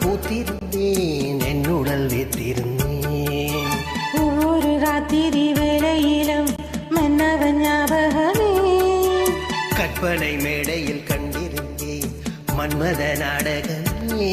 பூத்திருந்தேன் என் உடல் வைத்திருந்தேன். ஒவ்வொரு ராத்திரி வேளையிலும் மன்னவன் ஞாபகமே. கற்பனை மேடையில் கண்டிருந்தேன் மன்மத நாடகமே.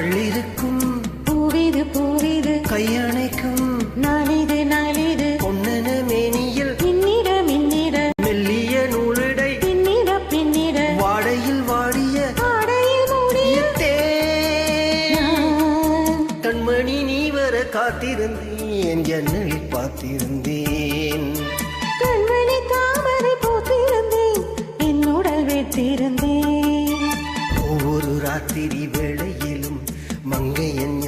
கள்ளிருக்கும் பூவிது பூவிது கையணைக்கும். நாளிது நாளிது பொன்னன மேனியில். மின்னிட மின்னிட மெல்லிய நூலிடை. பின்னிட பின்னிட. வாடையில் வாடிய. ஆடையில் மூடிய. கண்மணி நீ வர காத்திருந்தேன். ஜன்னலில் பார்த்திருந்தேன். கண்மணி தாமரை பூத்திருந்தேன். என் உடல் வைத்திருந்தேன் ஒவ்வொரு ராத்திரி வேளையிலும் மங்கையன்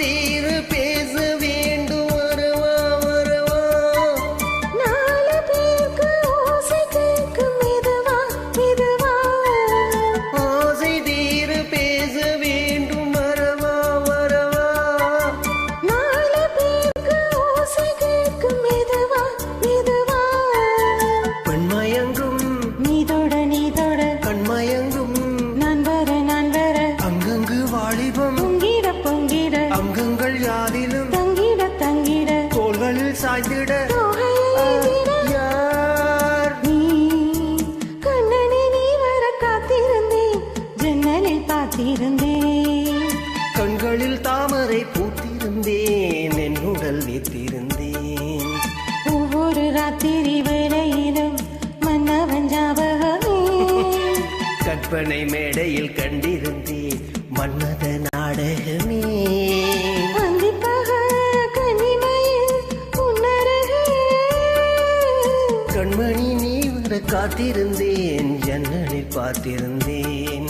தீர பேச வேண்டும் வரவா வரவா. நாலு பேருக்கு ஓசை கேட்கும் மெதுவா மெதுவா. ஆசை தீர பேச வேண்டும் வரவா வரவா. நாலு பேருக்கு ஓசை கேட்கும் மெதுவா மெதுவா. பெண்மயங்கும் நீதோட நீதோட கண்மயங்கும் நான் வர நான் வர. அங்கங்கு வாலிபம் தாமரை பூத்திருந்தேன் என் உடல் வைத்திருந்தேன் ஒவ்வொரு ராத்திரி வேளையிலும் மன்னவன் ஞாபகமே கற்பனை மேடையில் கண்டிருந்தேன் மன்மத நாடகமே. கண்மணி நீ வர காத்திருந்தேன் ஜன்னலில் பார்த்திருந்தேன்.